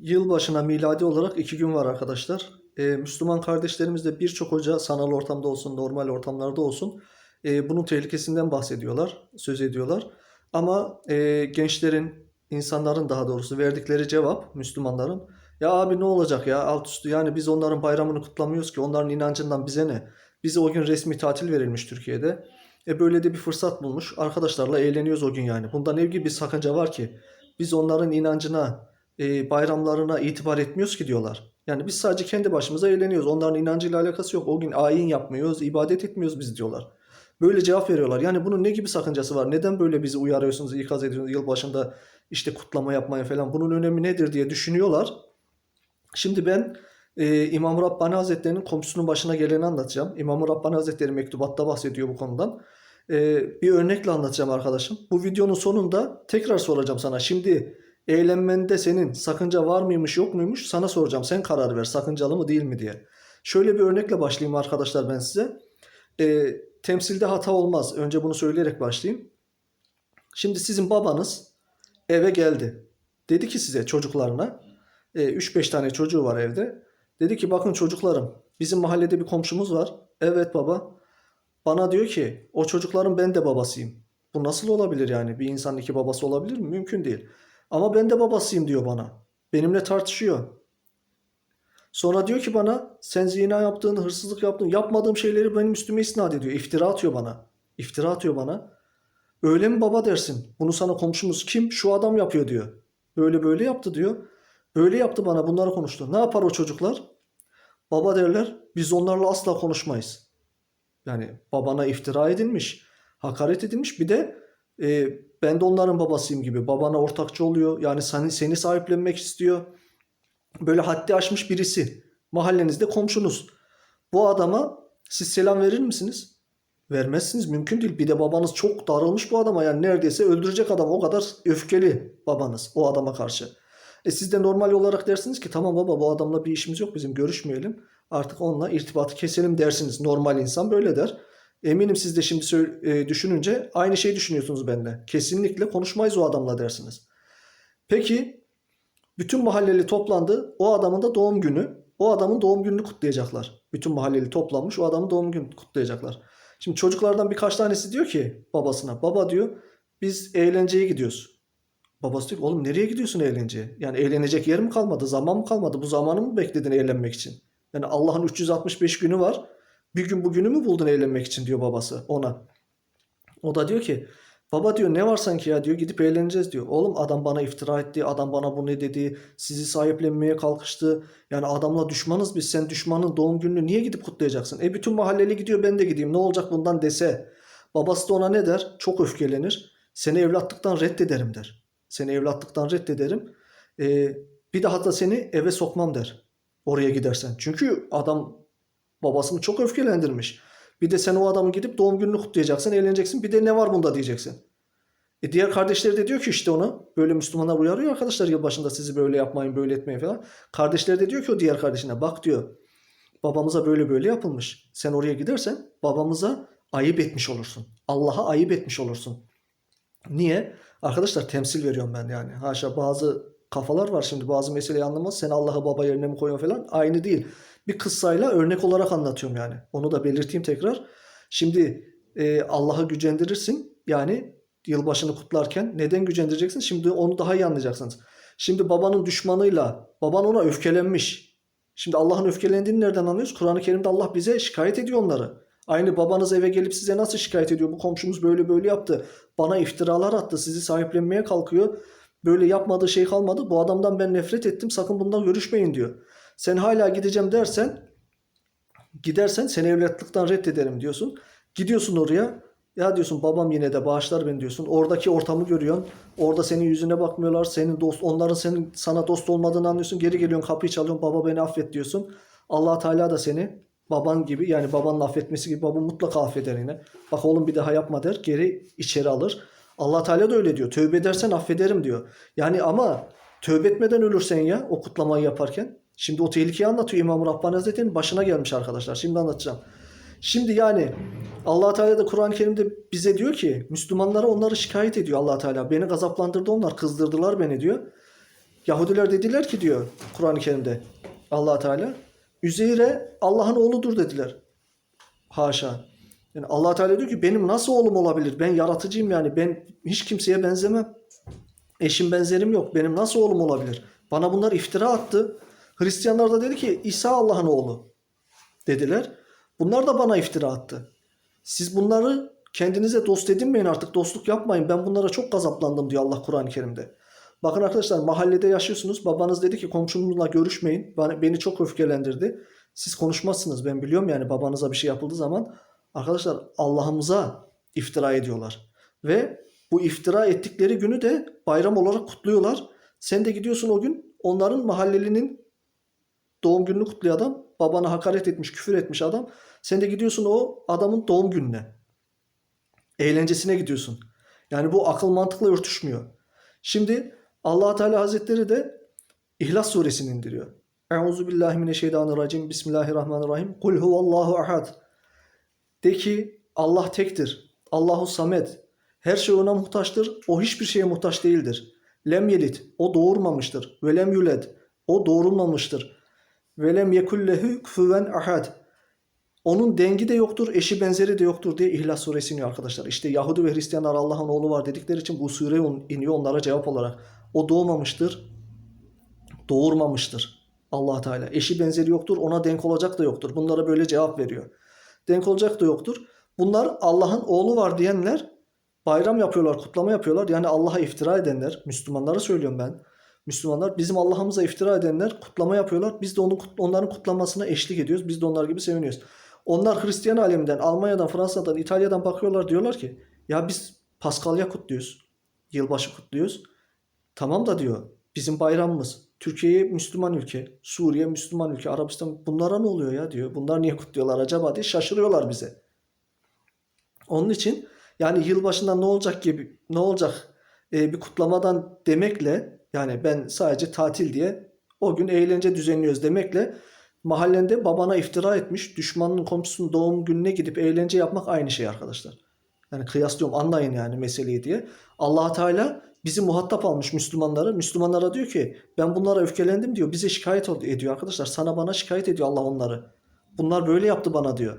Yılbaşına miladi olarak iki gün var arkadaşlar. Ee, Müslüman kardeşlerimiz de birçok hoca sanal ortamda olsun, normal ortamlarda olsun e, bunun tehlikesinden bahsediyorlar, söz ediyorlar. Ama e, gençlerin, insanların daha doğrusu verdikleri cevap Müslümanların ya abi ne olacak ya alt üstü yani biz onların bayramını kutlamıyoruz ki onların inancından bize ne? Bize o gün resmi tatil verilmiş Türkiye'de. E böyle de bir fırsat bulmuş. Arkadaşlarla eğleniyoruz o gün yani. Bunda ne gibi bir sakınca var ki? Biz onların inancına, e, bayramlarına itibar etmiyoruz ki diyorlar. Yani biz sadece kendi başımıza eğleniyoruz. Onların inancıyla alakası yok. O gün ayin yapmıyoruz, ibadet etmiyoruz biz diyorlar. Böyle cevap veriyorlar. Yani bunun ne gibi sakıncası var? Neden böyle bizi uyarıyorsunuz, ikaz ediyorsunuz yılbaşında işte kutlama yapmaya falan? Bunun önemi nedir diye düşünüyorlar. Şimdi ben e, İmam Rabbani Hazretleri'nin komşusunun başına geleni anlatacağım. İmam Rabbani Hazretleri mektubatta bahsediyor bu konudan. E, bir örnekle anlatacağım arkadaşım. Bu videonun sonunda tekrar soracağım sana. Şimdi eğlenmende senin sakınca var mıymış yok muymuş sana soracağım. Sen karar ver sakıncalı mı değil mi diye. Şöyle bir örnekle başlayayım arkadaşlar ben size. E, temsilde hata olmaz. Önce bunu söyleyerek başlayayım. Şimdi sizin babanız eve geldi. Dedi ki size çocuklarına 3-5 tane çocuğu var evde. Dedi ki bakın çocuklarım bizim mahallede bir komşumuz var. Evet baba. Bana diyor ki o çocukların ben de babasıyım. Bu nasıl olabilir yani? Bir insanın iki babası olabilir mi? Mümkün değil. Ama ben de babasıyım diyor bana. Benimle tartışıyor. Sonra diyor ki bana sen zina yaptığını, hırsızlık yaptığını, yapmadığım şeyleri benim üstüme isnat ediyor. İftira atıyor bana. İftira atıyor bana. Öyle mi baba dersin? Bunu sana komşumuz kim? Şu adam yapıyor diyor. Böyle böyle yaptı diyor. Böyle yaptı bana bunları konuştu. Ne yapar o çocuklar? Baba derler biz onlarla asla konuşmayız. Yani babana iftira edilmiş, hakaret edilmiş. Bir de e, ben de onların babasıyım gibi. Babana ortakçı oluyor. Yani seni, seni sahiplenmek istiyor. Böyle haddi aşmış birisi. Mahallenizde komşunuz. Bu adama siz selam verir misiniz? Vermezsiniz. Mümkün değil. Bir de babanız çok darılmış bu adama. Yani neredeyse öldürecek adam. O kadar öfkeli babanız o adama karşı. E siz de normal olarak dersiniz ki tamam baba bu adamla bir işimiz yok bizim görüşmeyelim. Artık onunla irtibatı keselim dersiniz. Normal insan böyle der. Eminim siz de şimdi e, düşününce aynı şeyi düşünüyorsunuz bende. Kesinlikle konuşmayız o adamla dersiniz. Peki bütün mahalleli toplandı. O adamın da doğum günü. O adamın doğum gününü kutlayacaklar. Bütün mahalleli toplanmış o adamın doğum gününü kutlayacaklar. Şimdi çocuklardan birkaç tanesi diyor ki babasına. Baba diyor biz eğlenceye gidiyoruz. Babası diyor ki oğlum nereye gidiyorsun eğlenceye? Yani eğlenecek yer mi kalmadı? Zaman mı kalmadı? Bu zamanı mı bekledin eğlenmek için? Yani Allah'ın 365 günü var. Bir gün bugünü mü buldun eğlenmek için diyor babası ona. O da diyor ki baba diyor ne var sanki ya diyor gidip eğleneceğiz diyor. Oğlum adam bana iftira etti. Adam bana bu ne dedi. Sizi sahiplenmeye kalkıştı. Yani adamla düşmanız biz. Sen düşmanın doğum gününü niye gidip kutlayacaksın? E bütün mahalleli gidiyor ben de gideyim. Ne olacak bundan dese. Babası da ona ne der? Çok öfkelenir. Seni evlatlıktan reddederim der. Seni evlatlıktan reddederim. Ee, bir daha da seni eve sokmam der. Oraya gidersen. Çünkü adam babasını çok öfkelendirmiş. Bir de sen o adamın gidip doğum gününü kutlayacaksın, eğleneceksin. Bir de ne var bunda diyeceksin. E diğer kardeşleri de diyor ki işte ona böyle Müslümanlar uyarıyor arkadaşlar yılbaşında sizi böyle yapmayın, böyle etmeyin falan. Kardeşleri de diyor ki o diğer kardeşine bak diyor. Babamıza böyle böyle yapılmış. Sen oraya gidersen babamıza ayıp etmiş olursun. Allah'a ayıp etmiş olursun. Niye? Arkadaşlar temsil veriyorum ben yani. Haşa bazı kafalar var şimdi bazı meseleyi anlamaz. Sen Allah'ı baba yerine mi koyuyorsun falan. Aynı değil. Bir kıssayla örnek olarak anlatıyorum yani. Onu da belirteyim tekrar. Şimdi e, Allah'ı gücendirirsin. Yani yılbaşını kutlarken neden gücendireceksin? Şimdi onu daha iyi anlayacaksınız. Şimdi babanın düşmanıyla baban ona öfkelenmiş. Şimdi Allah'ın öfkelendiğini nereden anlıyoruz? Kur'an-ı Kerim'de Allah bize şikayet ediyor onları. Aynı babanız eve gelip size nasıl şikayet ediyor? Bu komşumuz böyle böyle yaptı. Bana iftiralar attı. Sizi sahiplenmeye kalkıyor. Böyle yapmadığı şey kalmadı. Bu adamdan ben nefret ettim. Sakın bundan görüşmeyin diyor. Sen hala gideceğim dersen gidersen seni evlatlıktan reddederim diyorsun. Gidiyorsun oraya. Ya diyorsun babam yine de bağışlar beni diyorsun. Oradaki ortamı görüyorsun. Orada senin yüzüne bakmıyorlar. Senin dost onların senin sana dost olmadığını anlıyorsun. Geri geliyorsun kapıyı çalıyorsun. Baba beni affet diyorsun. Allah Teala da seni baban gibi yani babanın affetmesi gibi baba mutlaka affeder yine. Bak oğlum bir daha yapma der. Geri içeri alır. Allah Teala da öyle diyor. Tövbe edersen affederim diyor. Yani ama tövbe etmeden ölürsen ya o kutlamayı yaparken. Şimdi o tehlikeyi anlatıyor İmam Rabbani Hazretleri'nin başına gelmiş arkadaşlar. Şimdi anlatacağım. Şimdi yani Allah Teala da Kur'an-ı Kerim'de bize diyor ki Müslümanlara onları şikayet ediyor Allah Teala. Beni gazaplandırdı onlar, kızdırdılar beni diyor. Yahudiler dediler ki diyor Kur'an-ı Kerim'de allah Teala Üzeyre Allah'ın oğludur dediler. Haşa. Yani allah Teala diyor ki benim nasıl oğlum olabilir? Ben yaratıcıyım yani. Ben hiç kimseye benzemem. Eşim benzerim yok. Benim nasıl oğlum olabilir? Bana bunlar iftira attı. Hristiyanlar da dedi ki İsa Allah'ın oğlu dediler. Bunlar da bana iftira attı. Siz bunları kendinize dost edinmeyin artık dostluk yapmayın. Ben bunlara çok gazaplandım diyor Allah Kur'an-ı Kerim'de. Bakın arkadaşlar mahallede yaşıyorsunuz. Babanız dedi ki komşumla görüşmeyin. Beni çok öfkelendirdi. Siz konuşmazsınız ben biliyorum yani babanıza bir şey yapıldığı zaman. Arkadaşlar Allah'ımıza iftira ediyorlar. Ve bu iftira ettikleri günü de bayram olarak kutluyorlar. Sen de gidiyorsun o gün onların mahallelinin doğum gününü kutluyor adam. Babana hakaret etmiş, küfür etmiş adam. Sen de gidiyorsun o adamın doğum gününe. Eğlencesine gidiyorsun. Yani bu akıl mantıkla örtüşmüyor. Şimdi allah Teala Hazretleri de İhlas suresini indiriyor. Euzu billahi mineşşeytanirracim. Bismillahirrahmanirrahim. Kul huvallahu ahad. De ki Allah tektir. Allahu samet. Her şey ona muhtaçtır. O hiçbir şeye muhtaç değildir. Lem yelit. O doğurmamıştır. Ve lem yuled. O doğurulmamıştır. Ve lem yekullehu kufuven ahad. Onun dengi de yoktur, eşi benzeri de yoktur diye İhlas suresi iniyor arkadaşlar. İşte Yahudi ve Hristiyanlar Allah'ın oğlu var dedikleri için bu sure iniyor onlara cevap olarak. O doğmamıştır, doğurmamıştır allah Teala. Eşi benzeri yoktur, ona denk olacak da yoktur. Bunlara böyle cevap veriyor. Denk olacak da yoktur. Bunlar Allah'ın oğlu var diyenler bayram yapıyorlar, kutlama yapıyorlar. Yani Allah'a iftira edenler, Müslümanlara söylüyorum ben. Müslümanlar bizim Allah'ımıza iftira edenler kutlama yapıyorlar. Biz de onun, onların kutlamasına eşlik ediyoruz. Biz de onlar gibi seviniyoruz. Onlar Hristiyan aleminden, Almanya'dan, Fransa'dan, İtalya'dan bakıyorlar diyorlar ki ya biz Paskalya kutluyoruz. Yılbaşı kutluyoruz. Tamam da diyor bizim bayramımız. Türkiye Müslüman ülke, Suriye Müslüman ülke, Arabistan bunlara ne oluyor ya diyor. Bunlar niye kutluyorlar acaba diye şaşırıyorlar bize. Onun için yani yılbaşında ne olacak gibi ne olacak e, bir kutlamadan demekle yani ben sadece tatil diye o gün eğlence düzenliyoruz demekle mahallende babana iftira etmiş düşmanın komşusunun doğum gününe gidip eğlence yapmak aynı şey arkadaşlar. Yani kıyaslıyorum anlayın yani meseleyi diye. allah Teala bizi muhatap almış Müslümanları. Müslümanlara diyor ki ben bunlara öfkelendim diyor. Bize şikayet ediyor arkadaşlar. Sana bana şikayet ediyor Allah onları. Bunlar böyle yaptı bana diyor.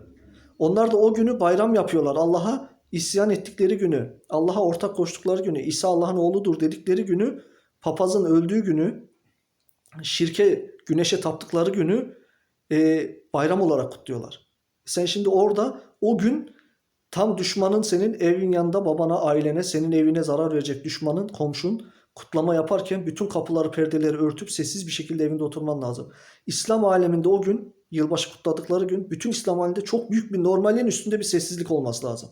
Onlar da o günü bayram yapıyorlar. Allah'a isyan ettikleri günü, Allah'a ortak koştukları günü, İsa Allah'ın oğludur dedikleri günü, papazın öldüğü günü, şirke, güneşe taptıkları günü e, bayram olarak kutluyorlar. Sen şimdi orada o gün tam düşmanın senin evin yanında babana, ailene, senin evine zarar verecek düşmanın, komşun kutlama yaparken bütün kapıları, perdeleri örtüp sessiz bir şekilde evinde oturman lazım. İslam aleminde o gün, yılbaşı kutladıkları gün bütün İslam aleminde çok büyük bir normalin üstünde bir sessizlik olması lazım.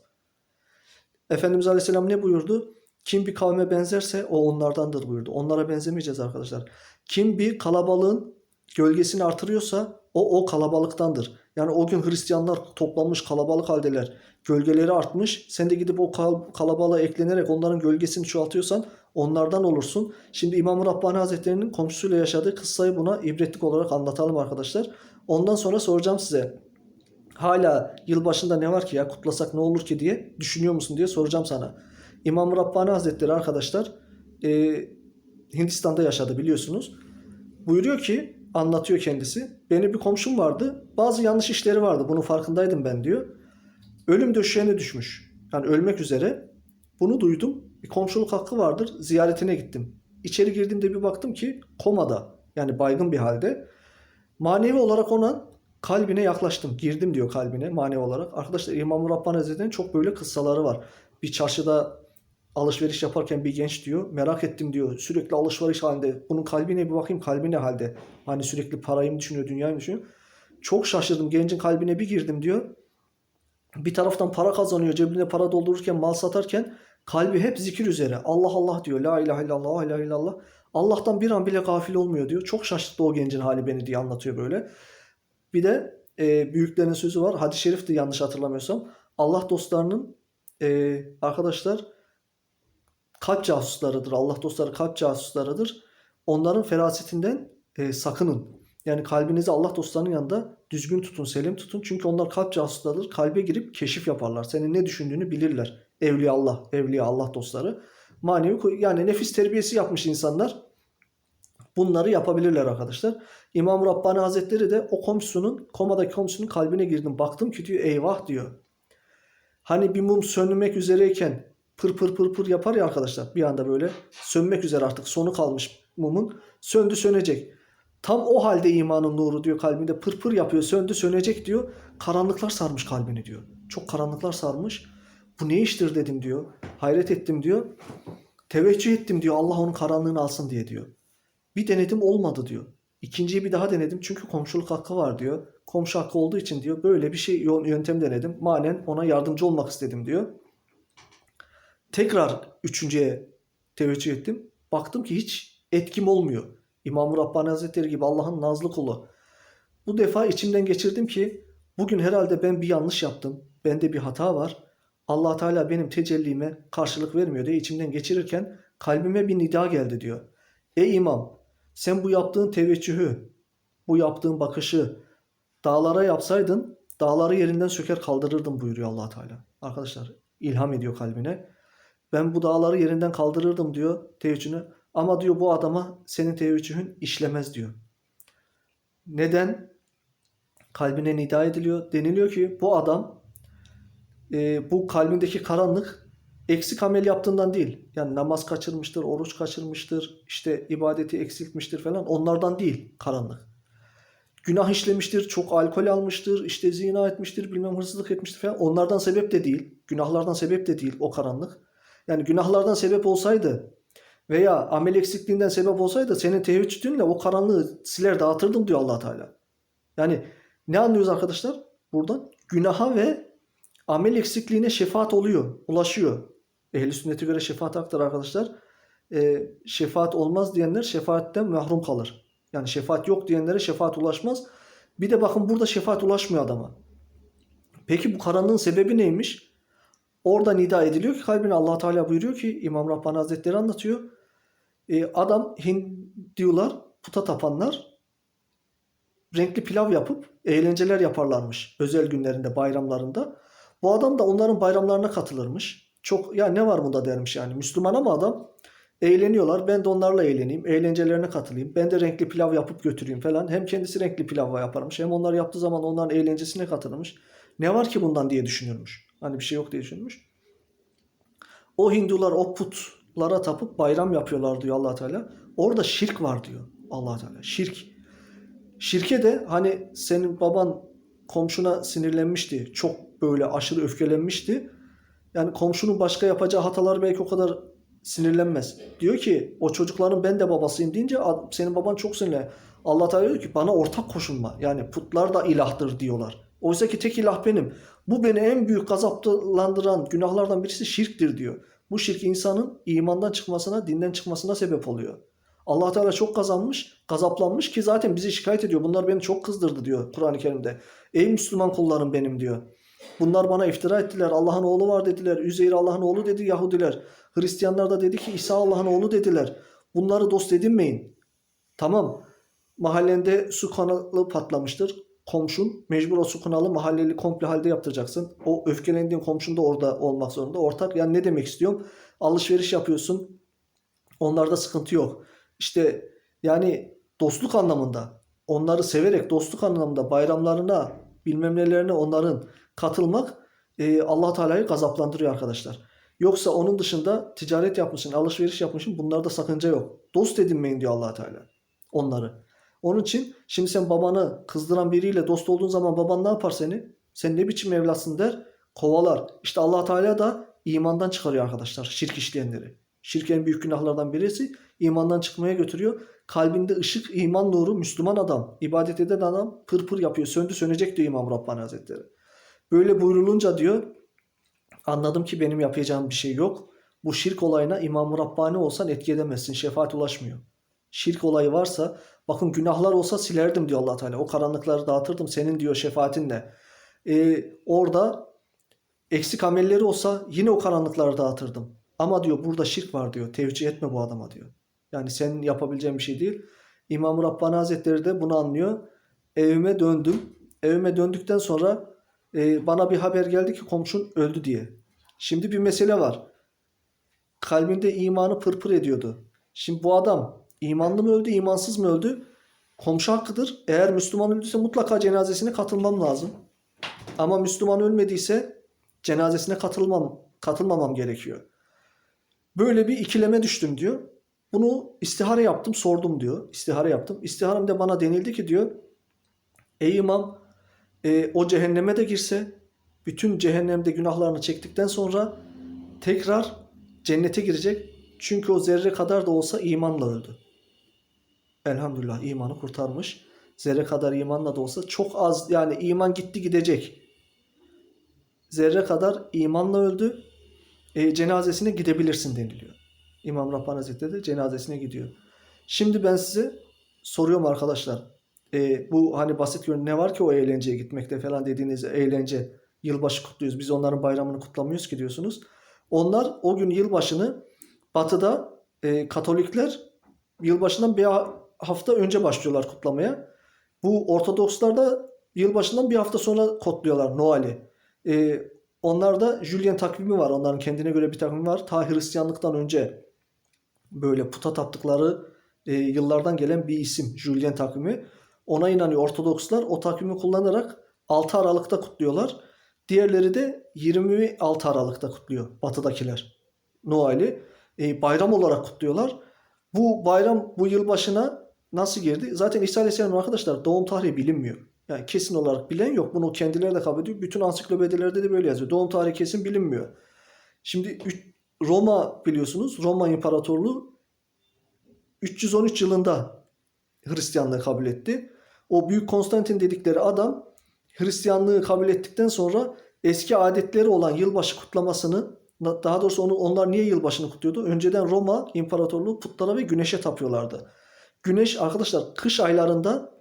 Efendimiz Aleyhisselam ne buyurdu? Kim bir kavme benzerse o onlardandır buyurdu. Onlara benzemeyeceğiz arkadaşlar. Kim bir kalabalığın gölgesini artırıyorsa o o kalabalıktandır. Yani o gün Hristiyanlar toplanmış kalabalık haldeler. Gölgeleri artmış. Sen de gidip o kalabalığa eklenerek onların gölgesini çoğaltıyorsan onlardan olursun. Şimdi İmam Rabbani Hazretleri'nin komşusuyla yaşadığı kıssayı buna ibretlik olarak anlatalım arkadaşlar. Ondan sonra soracağım size. Hala yılbaşında ne var ki ya kutlasak ne olur ki diye düşünüyor musun diye soracağım sana. İmam Rabbani Hazretleri arkadaşlar e, Hindistan'da yaşadı biliyorsunuz. Buyuruyor ki anlatıyor kendisi. Benim bir komşum vardı. Bazı yanlış işleri vardı. Bunun farkındaydım ben diyor. Ölüm döşeğine düşmüş. Yani ölmek üzere. Bunu duydum. Bir komşuluk hakkı vardır. Ziyaretine gittim. İçeri girdiğimde bir baktım ki komada. Yani baygın bir halde. Manevi olarak ona kalbine yaklaştım. Girdim diyor kalbine manevi olarak. Arkadaşlar İmam-ı Rabbani Hazretleri'nin çok böyle kıssaları var. Bir çarşıda alışveriş yaparken bir genç diyor merak ettim diyor. Sürekli alışveriş halinde. Bunun kalbine bir bakayım kalbi ne halde? Hani sürekli parayı mı düşünüyor dünyayı mı düşünüyor? Çok şaşırdım. Gencin kalbine bir girdim diyor. Bir taraftan para kazanıyor cebine para doldururken mal satarken kalbi hep zikir üzere. Allah Allah diyor. La ilahe illallah la ilahe illallah. Allah'tan bir an bile gafil olmuyor diyor. Çok şaşırttı o gencin hali beni diye anlatıyor böyle. Bir de e, büyüklerin sözü var. Hadis-i şerifti yanlış hatırlamıyorsam. Allah dostlarının e, arkadaşlar kalp casuslarıdır. Allah dostları kalp casuslarıdır. Onların ferasetinden e, sakının. Yani kalbinizi Allah dostlarının yanında düzgün tutun, selim tutun. Çünkü onlar kalp casuslarıdır. Kalbe girip keşif yaparlar. Senin ne düşündüğünü bilirler. Evliya Allah, evliya Allah dostları. Manevi yani nefis terbiyesi yapmış insanlar. bunları yapabilirler arkadaşlar. İmam Rabbani Hazretleri de o komşusunun, komadaki komşunun kalbine girdim. Baktım ki diyor eyvah diyor. Hani bir mum sönmek üzereyken pır pır pır pır yapar ya arkadaşlar. Bir anda böyle sönmek üzere artık sonu kalmış mumun. Söndü sönecek. Tam o halde imanın nuru diyor kalbinde pır pır yapıyor söndü sönecek diyor. Karanlıklar sarmış kalbini diyor. Çok karanlıklar sarmış. Bu ne iştir dedim diyor. Hayret ettim diyor. Teveccüh ettim diyor Allah onun karanlığını alsın diye diyor. Bir denedim olmadı diyor. İkinciyi bir daha denedim çünkü komşuluk hakkı var diyor. Komşu hakkı olduğu için diyor böyle bir şey yöntem denedim. Manen ona yardımcı olmak istedim diyor. Tekrar üçüncüye teveccüh ettim. Baktım ki hiç etkim olmuyor. İmam-ı Rabbani Hazretleri gibi Allah'ın nazlı kulu. Bu defa içimden geçirdim ki bugün herhalde ben bir yanlış yaptım. Bende bir hata var. allah Teala benim tecellime karşılık vermiyor diye içimden geçirirken kalbime bir nida geldi diyor. Ey imam sen bu yaptığın teveccühü, bu yaptığın bakışı dağlara yapsaydın dağları yerinden söker kaldırırdım buyuruyor allah Teala. Arkadaşlar ilham ediyor kalbine. Ben bu dağları yerinden kaldırırdım diyor teveccühünü. Ama diyor bu adama senin teveccühün işlemez diyor. Neden? Kalbine nida ediliyor. Deniliyor ki bu adam e, bu kalbindeki karanlık eksik amel yaptığından değil. Yani namaz kaçırmıştır, oruç kaçırmıştır, işte ibadeti eksiltmiştir falan. Onlardan değil karanlık. Günah işlemiştir, çok alkol almıştır, işte zina etmiştir, bilmem hırsızlık etmiştir falan. Onlardan sebep de değil. Günahlardan sebep de değil o karanlık. Yani günahlardan sebep olsaydı veya amel eksikliğinden sebep olsaydı senin teveccühünle o karanlığı siler dağıtırdım diyor allah Teala. Yani ne anlıyoruz arkadaşlar? Buradan günaha ve amel eksikliğine şefaat oluyor, ulaşıyor. Ehli sünnete göre şefaat haktır arkadaşlar. Ee, şefaat olmaz diyenler şefaatten mahrum kalır. Yani şefaat yok diyenlere şefaat ulaşmaz. Bir de bakın burada şefaat ulaşmıyor adama. Peki bu karanlığın sebebi neymiş? Orada nida ediliyor ki kalbine allah Teala buyuruyor ki İmam Rabbani Hazretleri anlatıyor. Ee, adam Hindiyolar, puta tapanlar renkli pilav yapıp eğlenceler yaparlarmış özel günlerinde, bayramlarında. Bu adam da onların bayramlarına katılırmış. Çok ya ne var bunda dermiş yani. Müslüman ama adam eğleniyorlar. Ben de onlarla eğleneyim. Eğlencelerine katılayım. Ben de renkli pilav yapıp götüreyim falan. Hem kendisi renkli pilav yaparmış. Hem onlar yaptığı zaman onların eğlencesine katılmış. Ne var ki bundan diye düşünürmüş. Hani bir şey yok diye düşünmüş. O Hindular o putlara tapıp bayram yapıyorlar diyor allah Teala. Orada şirk var diyor allah Teala. Şirk. Şirke de hani senin baban komşuna sinirlenmişti. Çok böyle aşırı öfkelenmişti. Yani komşunun başka yapacağı hatalar belki o kadar sinirlenmez. Diyor ki o çocukların ben de babasıyım deyince "Ad- senin baban çok sinirlen. Allah Teala diyor ki bana ortak koşulma. Yani putlar da ilahtır diyorlar. Oysa ki tek ilah benim. Bu beni en büyük gazaplandıran günahlardan birisi şirktir diyor. Bu şirk insanın imandan çıkmasına, dinden çıkmasına sebep oluyor. Allah Teala çok kazanmış, gazaplanmış ki zaten bizi şikayet ediyor. Bunlar beni çok kızdırdı diyor Kur'an-ı Kerim'de. Ey Müslüman kullarım benim diyor. Bunlar bana iftira ettiler. Allah'ın oğlu var dediler. Üzeyir Allah'ın oğlu dedi Yahudiler. Hristiyanlar da dedi ki İsa Allah'ın oğlu dediler. Bunları dost edinmeyin. Tamam. Mahallende su kanalı patlamıştır. Komşun mecbur o su kanalı mahalleli komple halde yaptıracaksın. O öfkelendiğin komşun da orada olmak zorunda. Ortak yani ne demek istiyorum? Alışveriş yapıyorsun. Onlarda sıkıntı yok. İşte yani dostluk anlamında onları severek dostluk anlamında bayramlarına bilmem nelerine onların katılmak e, allah Teala'yı gazaplandırıyor arkadaşlar. Yoksa onun dışında ticaret yapmışsın, alışveriş yapmışsın bunlarda sakınca yok. Dost edinmeyin diyor allah Teala onları. Onun için şimdi sen babanı kızdıran biriyle dost olduğun zaman baban ne yapar seni? Sen ne biçim evlatsın der, kovalar. İşte allah Teala da imandan çıkarıyor arkadaşlar şirk işleyenleri. Şirk en büyük günahlardan birisi imandan çıkmaya götürüyor. Kalbinde ışık, iman nuru, Müslüman adam, ibadet eden adam pır pır yapıyor. Söndü sönecek diyor İmam Rabbani Hazretleri. Böyle buyrulunca diyor anladım ki benim yapacağım bir şey yok. Bu şirk olayına İmam Rabbani olsan etki edemezsin. Şefaat ulaşmıyor. Şirk olayı varsa bakın günahlar olsa silerdim diyor allah Teala. O karanlıkları dağıtırdım senin diyor şefaatinle. Ee, orada eksik amelleri olsa yine o karanlıkları dağıtırdım. Ama diyor burada şirk var diyor. Tevcih etme bu adama diyor. Yani senin yapabileceğin bir şey değil. İmam-ı Rabbani Hazretleri de bunu anlıyor. Evime döndüm. Evime döndükten sonra e, bana bir haber geldi ki komşun öldü diye. Şimdi bir mesele var. Kalbinde imanı pırpır ediyordu. Şimdi bu adam İmanlı mı öldü, imansız mı öldü? Komşu hakkıdır. Eğer Müslüman öldüyse mutlaka cenazesine katılmam lazım. Ama Müslüman ölmediyse cenazesine katılmam, katılmamam gerekiyor. Böyle bir ikileme düştüm diyor. Bunu istihare yaptım, sordum diyor. İstihare yaptım. İstiharemde bana denildi ki diyor, ey imam e, o cehenneme de girse, bütün cehennemde günahlarını çektikten sonra tekrar cennete girecek. Çünkü o zerre kadar da olsa imanla öldü. Elhamdülillah imanı kurtarmış. Zerre kadar imanla da olsa çok az yani iman gitti gidecek. Zerre kadar imanla öldü. E, cenazesine gidebilirsin deniliyor. İmam Rabbani Hazretleri de cenazesine gidiyor. Şimdi ben size soruyorum arkadaşlar. E, bu hani basit görün ne var ki o eğlenceye gitmekte falan dediğiniz eğlence yılbaşı kutluyoruz. Biz onların bayramını kutlamıyoruz ki diyorsunuz. Onlar o gün yılbaşını batıda e, Katolikler yılbaşından bir hafta önce başlıyorlar kutlamaya. Bu Ortodokslar da yılbaşından bir hafta sonra kutluyorlar Noel'i. E, onlarda Julian takvimi var. Onların kendine göre bir takvimi var. Ta Hristiyanlıktan önce böyle puta taptıkları e, yıllardan gelen bir isim Julian takvimi. Ona inanıyor Ortodokslar. O takvimi kullanarak 6 Aralık'ta kutluyorlar. Diğerleri de 26 Aralık'ta kutluyor batıdakiler. Noel'i e, bayram olarak kutluyorlar. Bu bayram bu yılbaşına nasıl girdi? Zaten İsa Aleyhisselam arkadaşlar doğum tarihi bilinmiyor. Yani kesin olarak bilen yok. Bunu kendileri de kabul ediyor. Bütün ansiklopedilerde de böyle yazıyor. Doğum tarihi kesin bilinmiyor. Şimdi Roma biliyorsunuz. Roma İmparatorluğu 313 yılında Hristiyanlığı kabul etti. O Büyük Konstantin dedikleri adam Hristiyanlığı kabul ettikten sonra eski adetleri olan yılbaşı kutlamasını daha doğrusu onu onlar niye yılbaşını kutluyordu? Önceden Roma İmparatorluğu putlara ve güneşe tapıyorlardı. Güneş arkadaşlar kış aylarında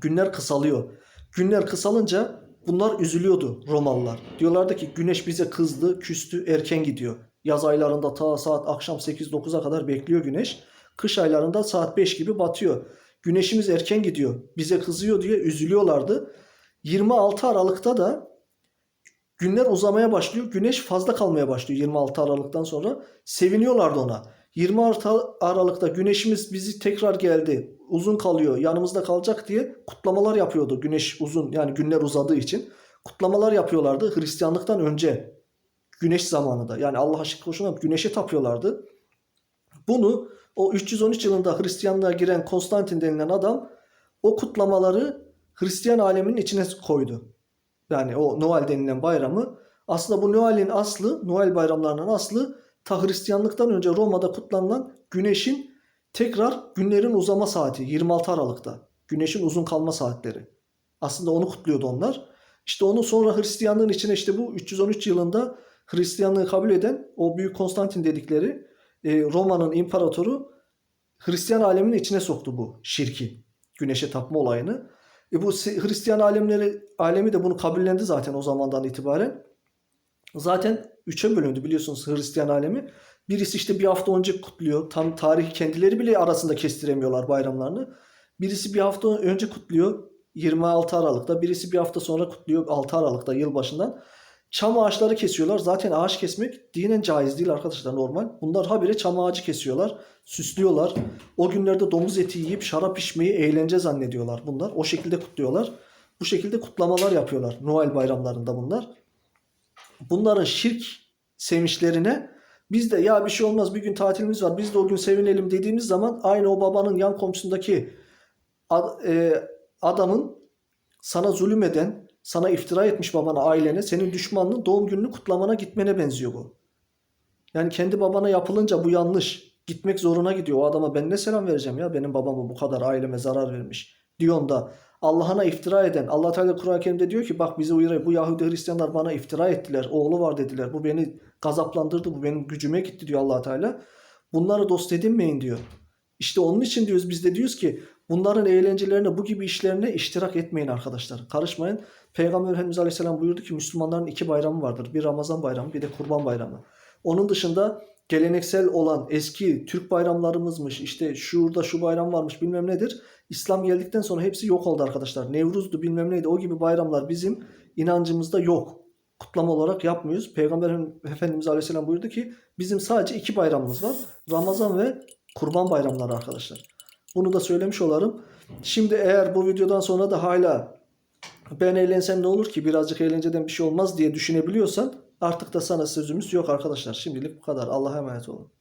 günler kısalıyor. Günler kısalınca bunlar üzülüyordu Romalılar. Diyorlardı ki güneş bize kızdı, küstü, erken gidiyor. Yaz aylarında ta saat akşam 8-9'a kadar bekliyor güneş. Kış aylarında saat 5 gibi batıyor. Güneşimiz erken gidiyor. Bize kızıyor diye üzülüyorlardı. 26 Aralık'ta da günler uzamaya başlıyor. Güneş fazla kalmaya başlıyor 26 Aralık'tan sonra. Seviniyorlardı ona. 26 Aralık'ta güneşimiz bizi tekrar geldi. Uzun kalıyor. Yanımızda kalacak diye kutlamalar yapıyordu. Güneş uzun yani günler uzadığı için. Kutlamalar yapıyorlardı Hristiyanlıktan önce. Güneş zamanında. Yani Allah'a şirk koşulan güneşe tapıyorlardı. Bunu o 313 yılında Hristiyanlığa giren Konstantin denilen adam o kutlamaları Hristiyan aleminin içine koydu. Yani o Noel denilen bayramı. Aslında bu Noel'in aslı, Noel bayramlarının aslı ta Hristiyanlıktan önce Roma'da kutlanılan güneşin tekrar günlerin uzama saati 26 Aralık'ta. Güneşin uzun kalma saatleri. Aslında onu kutluyordu onlar. İşte onu sonra Hristiyanlığın içine işte bu 313 yılında Hristiyanlığı kabul eden o Büyük Konstantin dedikleri e, Roma'nın imparatoru Hristiyan aleminin içine soktu bu şirki. Güneşe tapma olayını. E bu Hristiyan alemleri alemi de bunu kabullendi zaten o zamandan itibaren. Zaten üçe bölündü biliyorsunuz Hristiyan alemi. Birisi işte bir hafta önce kutluyor. Tam tarihi kendileri bile arasında kestiremiyorlar bayramlarını. Birisi bir hafta önce kutluyor 26 Aralık'ta. Birisi bir hafta sonra kutluyor 6 Aralık'ta yılbaşından. Çam ağaçları kesiyorlar. Zaten ağaç kesmek dinen caiz değil arkadaşlar normal. Bunlar habire çam ağacı kesiyorlar. Süslüyorlar. O günlerde domuz eti yiyip şarap içmeyi eğlence zannediyorlar bunlar. O şekilde kutluyorlar. Bu şekilde kutlamalar yapıyorlar. Noel bayramlarında bunlar. Bunların şirk sevinçlerine biz de ya bir şey olmaz bir gün tatilimiz var biz de o gün sevinelim dediğimiz zaman aynı o babanın yan komşusundaki ad- e, adamın sana zulüm eden, sana iftira etmiş babana, ailene, senin düşmanının doğum gününü kutlamana gitmene benziyor bu. Yani kendi babana yapılınca bu yanlış. Gitmek zoruna gidiyor. O adama ben ne selam vereceğim ya benim babama bu kadar aileme zarar vermiş. Diyorsun da Allah'ına iftira eden, Allah Teala Kur'an-ı Kerim'de diyor ki bak bizi uyarıyor. Bu Yahudi Hristiyanlar bana iftira ettiler. Oğlu var dediler. Bu beni gazaplandırdı. Bu benim gücüme gitti diyor allah Teala. Bunları dost edinmeyin diyor. İşte onun için diyoruz biz de diyoruz ki bunların eğlencelerine bu gibi işlerine iştirak etmeyin arkadaşlar. Karışmayın. Peygamber Efendimiz Aleyhisselam buyurdu ki Müslümanların iki bayramı vardır. Bir Ramazan bayramı bir de Kurban bayramı. Onun dışında geleneksel olan eski Türk bayramlarımızmış işte şurada şu bayram varmış bilmem nedir. İslam geldikten sonra hepsi yok oldu arkadaşlar. Nevruz'du bilmem neydi o gibi bayramlar bizim inancımızda yok. Kutlama olarak yapmıyoruz. Peygamber Efendimiz Aleyhisselam buyurdu ki bizim sadece iki bayramımız var. Ramazan ve kurban bayramları arkadaşlar. Bunu da söylemiş olalım. Şimdi eğer bu videodan sonra da hala ben eğlensem ne olur ki birazcık eğlenceden bir şey olmaz diye düşünebiliyorsan Artık da sana sözümüz yok arkadaşlar. Şimdilik bu kadar. Allah'a emanet olun.